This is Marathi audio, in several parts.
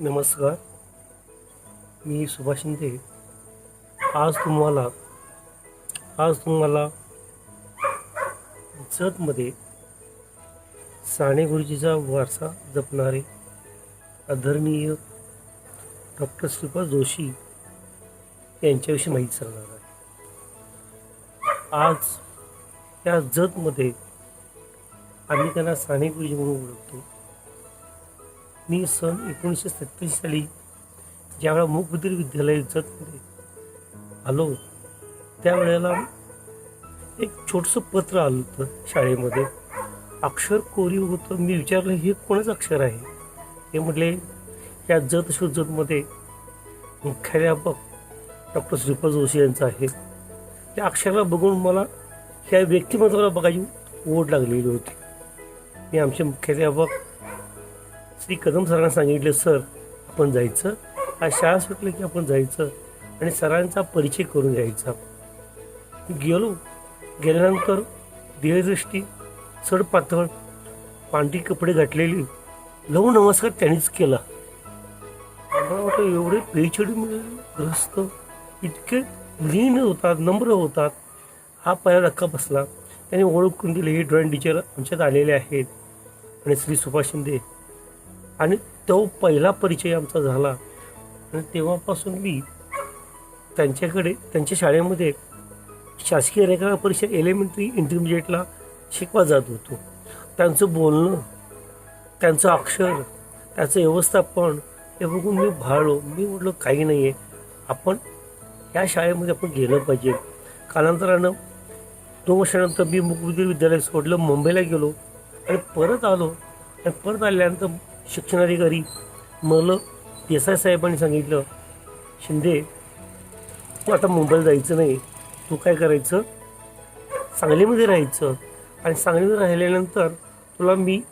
नमस्कार. मी सुभाष शिंदे. आज तुम्हाला आज तुम्हाला जतमध्ये साने गुरुजीचा वारसा जपणारे आदरणीय डॉक्टर श्रीपाद जोशी यांच्याविषयी माहिती सांगणार आहे. आज या जतमध्ये आम्ही त्यांना साने गुरुजी म्हणून ओळखतो. मी सन एकोणीसशे सत्त्याऐंशी साली ज्यावेळेला मूकबधीर विद्यालय जतमध्ये आलो त्यावेळेला एक छोटंसं पत्र आलं होतं शाळेमध्ये. अक्षर कोरीव होतं. मी विचारलं हे कोणाचं अक्षर आहे? हे म्हटले या जत जतमध्ये मुख्याध्यापक डॉक्टर श्रीपाद जोशी यांचं आहे. त्या अक्षराला बघून मला ह्या व्यक्तिमत्वाला बघायची ओढ लागलेली होती. मी आमचे मुख्याध्यापक श्री कदम सरांना सांगितले सर आपण जायचं. आज शाळा सुटलं की आपण जायचं आणि सरांचा परिचय करून घ्यायचा. गेलो. गेल्यानंतर देहदृष्टी चढ पातळ पांढरी कपडे घातलेली लव नमस्कार त्यांनीच केला. मला वाटतं एवढे पेचडी ग्रस्त इतके लीन होतात नम्र होतात. हा पहिला धक्का बसला. त्यांनी ओळखून दिले हे ड्रॉइंग टीचर आमच्यात आलेले आहेत. आणि श्री सुभाष शिंदे आणि तो पहिला परिचय आमचा झाला. आणि तेव्हापासून मी त्यांच्याकडे त्यांच्या शाळेमध्ये शासकीय रेखा परिषद एलिमेंटरी इंटरमिजिएटला शिकवा जात होतो. त्यांचं बोलणं त्यांचं अक्षर त्याचं व्यवस्थापन हे बघून मी भाळलो. मी म्हटलं काही नाही आहे आपण या शाळेमध्ये आपण गेलं पाहिजे. कालांतरानं दोन वर्षानंतर मी मुकबधीर विद्यालय सोडलं मुंबईला गेलो आणि परत आलो. आणि परत आल्यानंतर शिक्षणाधिकारी मला देसाई साहेबांनी सांगितलं शिंदे तू आता मुंबईला जायचं नाही. तू काय करायचं? सांगलीमध्ये राहायचं. आणि सांगलीमध्ये राहिल्यानंतर तुला मी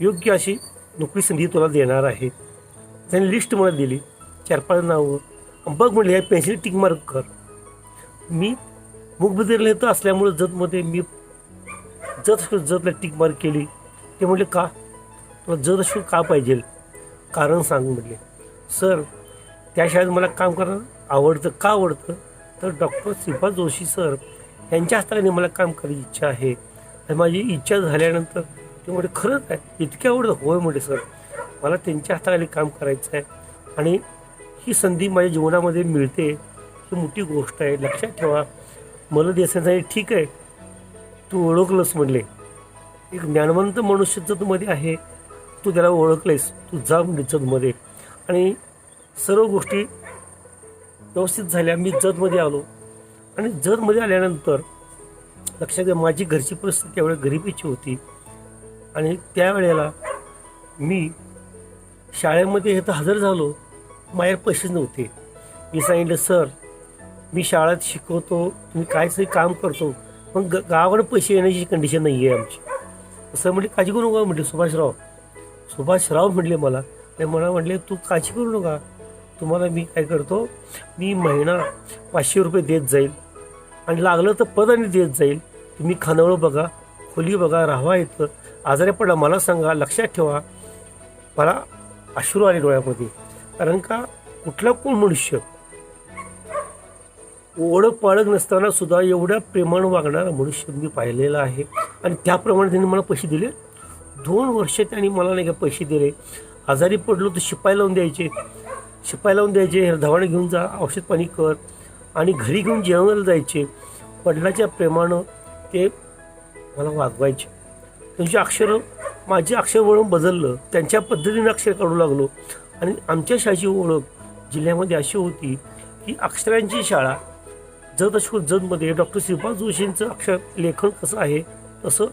योग्य अशी नोकरी संधी तुला देणार आहे. त्यांनी लिस्ट मला दिली चार पाच नावं. बघ म्हणले या पेन्सिल टिक मार्क कर. मी मुखबधीरला येतं असल्यामुळं जतमध्ये मी जत जतला टिक मार्क केली. ते म्हटले का? तुला जत का पाहिजे? कारण सांग म्हटले. सर त्या शाळेत मला काम करणं आवडतं का आवडतं? तर डॉक्टर श्रीपाद जोशी सर यांच्या हस्ताने मला काम करायची इच्छा आहे. आणि माझी इच्छा झाल्यानंतर ते म्हटले खरंच आहे इतके आवडतं. होय म्हणजे सर. मला त्यांच्या हाताखाली काम करायचं आहे आणि ही संधी माझ्या जीवनामध्ये मिळते. ही मोठी गोष्ट आहे. लक्षात ठेवा. मला देसाई ठीक आहे. तू ओळखलंस म्हणले. एक ज्ञानवंत मनुष्यमध्ये आहे. तू त्याला ओळखलेस तू जा म्हणजे जतमध्ये आणि सर्व गोष्टी व्यवस्थित झाल्या मी जतमध्ये आलो. आणि जतमध्ये आल्यानंतर लक्षात घ्या माझी घरची परिस्थिती त्यावेळेला गरिबीची होती. आणि त्यावेळेला मी शाळेमध्ये हे तर हजर झालो माझ्यावर पैसेच नव्हते. मी सांगितलं सर मी शाळेत शिकवतो तुम्ही काय तरी काम करतो पण ग गावाकडे पैसे येण्याची कंडिशन नाही आहे आमची असं म्हणजे काळजी करू नका म्हटले सुभाषराव सुभाषराव म्हटले मला. आणि मला म्हटले तू काळजी करू नका. तुम्हाला मी काय करतो मी महिना पाचशे रुपये देत जाईल. आणि लागलं तर पद आणि देत जाईल. तुम्ही खानावळं बघा खोली बघा राहावा येतं आजारी पडला मला सांगा लक्षात ठेवा. मला अश्रू आले डोळ्यामध्ये. कारण का कुठला कोण मनुष्य ओळख पाळख नसताना सुद्धा एवढ्या प्रेमानं वागणारा मनुष्य मी पाहिलेला आहे. आणि त्याप्रमाणे त्यांनी मला पैसे दिले. दोन वर्ष त्यांनी मला नाही का पैसे दिले. आजारी पडलो तर शिपाई लावून द्यायचे. शिपाई लावून द्यायचे धवाणे घेऊन जा औषध पाणी कर. आणि घरी घेऊन जेवणाला जायचे. वडिलाच्या प्रेमानं ते मला वागवायचे. त्यांची अक्षरं माझे अक्षर वळून बदललं. त्यांच्या पद्धतीने अक्षर काढू लागलो. आणि आमच्या शाळेची ओळख जिल्ह्यामध्ये अशी होती की अक्षरांची शाळा जत अशोक जतमध्ये डॉक्टर श्रीपाद जोशींचं अक्षर लेखन कसं आहे तसं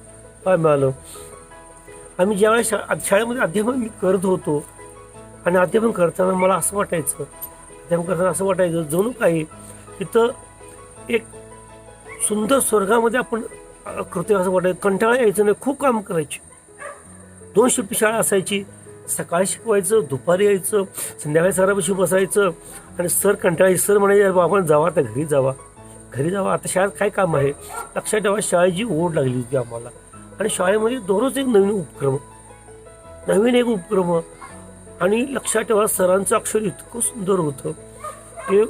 काय मिळालं. आम्ही ज्यावेळेस शा शाळेमध्ये अध्यापन मी करत होतो आणि अध्यापन करताना मला असं वाटायचं अध्यापन करताना असं वाटायचं जणू काही तिथं एक सुंदर स्वर्गामध्ये आपण कृत्य करतोय असं वाटायचं कंटाळा यायचं नाही खूप काम करायचे. दोन शिफ्ट शाळा असायची सकाळी शिकवायचं दुपारी यायचं संध्याकाळी सरापाशी बसायचं आणि सर कंटाळायचे सर म्हणायचे बाबा आपण जावा आता घरी जावा. घरी जावा आता शाळेत काय काम आहे? लक्षात ठेवा शाळेची ओढ लागली होती आम्हाला. आणि शाळेमध्ये दररोज एक नवीन उपक्रम. नवीन एक उपक्रम. आणि लक्षात ठेवा सरांचं अक्षर इतकं सुंदर होतं. ते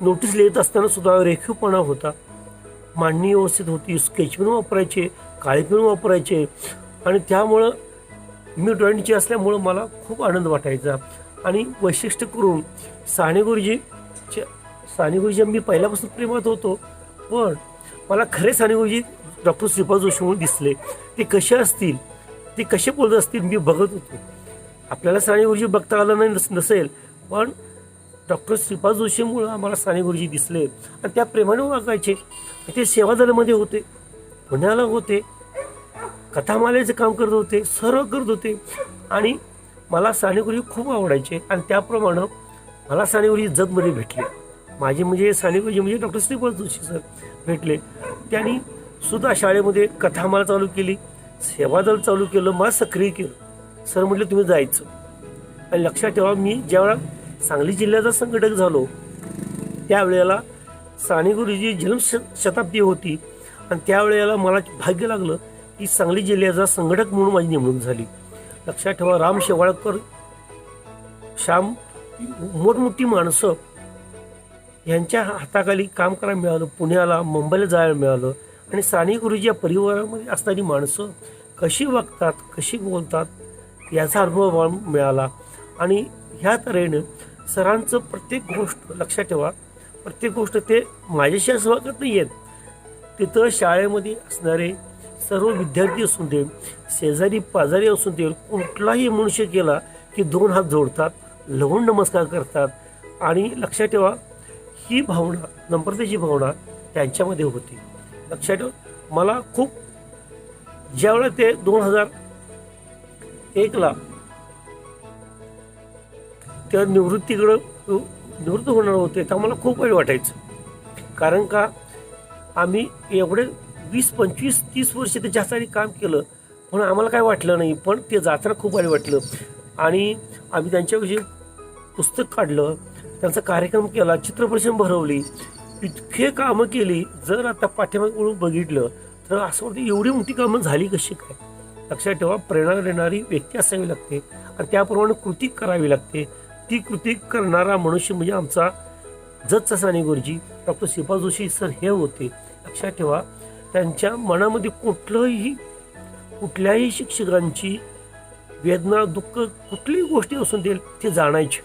नोटीस लिहित असताना सुद्धा रेखीवपणा होता. मांडणी व्यवस्थित होती स्केचपेन वापरायचे काळेपेन वापरायचे. आणि त्यामुळं मी ड्रॉइंगची असल्यामुळं मला खूप आनंद वाटायचा. आणि वैशिष्ट्य करून साने गुरुजीचे साने गुरुजी मी पहिल्यापासून प्रेमात होतो. पण मला खरे साने गुरुजी डॉक्टर श्रीपाद जोशी म्हणून दिसले. ते कसे असतील? ते कसे बोलत असतील? मी बघत होतो. आपल्याला साने गुरुजी बघता आलं नाही नस- नसेल पण डॉक्टर श्रीपाद जोशीमुळं आम्हाला साने गुरुजी दिसले. आणि त्या प्रेमाने वागायचे. ते सेवादलामध्ये होते. पुण्याला होते. कथामालेचं काम करत होते. सर्व करत होते. आणि मला साने गुरुजी खूप आवडायचे. आणि त्याप्रमाणे मला साने गुरुजी जगमध्ये भेटले. माझे म्हणजे साने गुरुजी म्हणजे डॉक्टर श्रीपाद जोशी सर भेटले. त्यांनी सुद्धा शाळेमध्ये कथामाला चालू केली सेवादल चालू केलं मला सक्रिय केलं. सर म्हटलं तुम्ही जायचं. आणि लक्षात ठेवा मी ज्यावेळा सांगली जिल्ह्याचा संघटक झालो त्यावेळेला साने गुरुजी जन्म श- शताब्दी होती आणि त्यावेळेला मला भाग्य लागलं की सांगली जिल्ह्याचा संघटक म्हणून माझी नेमणूक झाली. लक्षात ठेवा राम शेवाळकर श्याम मोठमोठी माणसं यांच्या हाताखाली काम करायला मिळालं पुण्याला मुंबईला जायला मिळालं. आणि साने गुरुजी या परिवारामध्ये असणारी माणसं कशी वागतात कशी बोलतात याचा अनुभव मला मिळाला. आणि ह्या तऱ्हेनं सरांचं प्रत्येक गोष्ट लक्षात ठेवा. प्रत्येक गोष्ट ते माझ्याशी असं वागत नाही आहेत तिथं शाळेमध्ये असणारे सर्व विद्यार्थी असून दे शेजारी पाजारी असून दे कुठलाही मनुष्य केला की दोन हात जोडतात लवून नमस्कार करतात. आणि लक्षात ठेवा ही भावना नम्रतेची भावना त्यांच्यामध्ये होती. लक्षात ठेव. मला खूप ज्यावेळेला ते दोन हजार एकला त्या निवृत्तीकडं निवृत्त होणार होते तेव्हा मला खूप वाईट वाटायचं. कारण का आम्ही एवढे वीस पंचवीस तीस वर्ष त्याच्यासाठी काम केलं पण आम्हाला काय वाटलं नाही पण ते जाताना खूप वाईट वाटलं. आणि आम्ही त्यांच्याविषयी पुस्तक काढलं त्यांचा कार्यक्रम केला चित्रप्रदर्शन भरवली इतके कामं केली जर आता पाठीमागे वळून बघितलं तर असं वाटतं एवढी मोठी कामं झाली कशी काय? लक्षात ठेवा प्रेरणा देणारी व्यक्ती असावी लागते आणि त्याप्रमाणे कृती करावी लागते. ती कृती करणारा मनुष्य म्हणजे आमचा जतचा साने गुरुजी डॉक्टर शिपा जोशी सर हे होते. लक्षात ठेवा त्यांच्या मनामध्ये कुठलंही कुठल्याही शिक्षकांची वेदना दुःख कुठलीही गोष्टी असून देईल ते जाणायचे.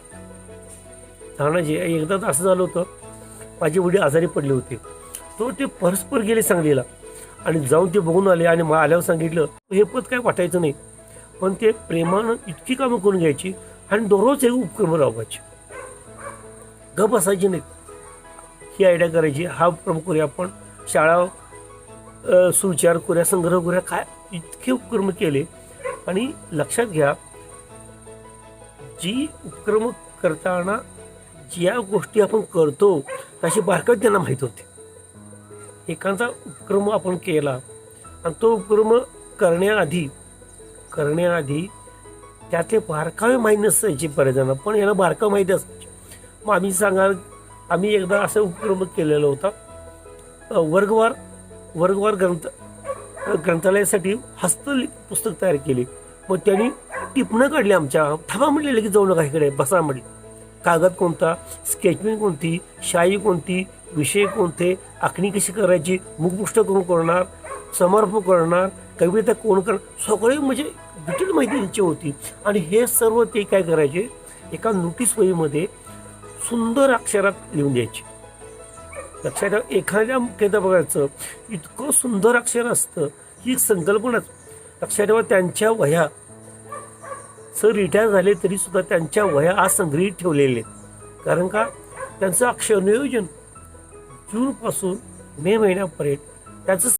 जाणायचे. एकदा असं झालं होतं माझे वडील आजारी पडले होते. तो ते परस्पर गेले सांगलीला. आणि जाऊन ते बघून आले आणि मला आल्यावर सांगितलं हे पद काय वाटायचं नाही. पण ते प्रेमानं इतकी कामं करून घ्यायची आणि दररोज हे उपक्रम राबवायचे. गप असायची नाहीत. ही आयडिया करायची. हा उपक्रम करूया आपण. शाळा सुविचार करूया संग्रह करूया. काय इतके उपक्रम केले. आणि लक्षात घ्या जी उपक्रम करताना ज्या गोष्टी आपण करतो अशी बारकाईत त्यांना माहीत होते. एखादा उपक्रम आपण केला आणि तो उपक्रम करण्याआधी करण्याआधी त्यातले बारकावे माहीत नसायचे बऱ्याच पण याला बारकावे माहिती असायचे. मग आम्ही सांगाल आम्ही एकदा असा उपक्रम केलेला होता. वर्गवार वर्गवार ग्रंथ ग्रंथालयासाठी हस्त पुस्तक तयार केले. मग त्यांनी टिपणं काढली आमच्या. थांबा म्हणलेलं की जाऊ नका इकडे बसा म्हटले. कागद कोणता स्केचपेन कोणती शाई कोणती विषय कोणते आखणी कशी करायची मुखपृष्ठ कोण करणार समर्पण करणार कविता कोण करणार सगळे म्हणजे डिटेल माहिती त्यांची होती. आणि हे सर्व ते काय करायचे एका नोटीस वहीमध्ये सुंदर अक्षरात लिहून द्यायचे. लक्षात ठेवा एखाद्या मुख्यता बघायचं इतकं सुंदर अक्षर असतं ही संकल्पनाच. लक्षात ठेवा त्यांच्या वह्या सर रिटायर झाले तरी सुद्धा त्यांच्या वह्या आज संग्रहित ठेवलेले आहेत. कारण का त्यांचं अक्षर नियोजन जूनपासून मे महिन्यापर्यंत त्याचं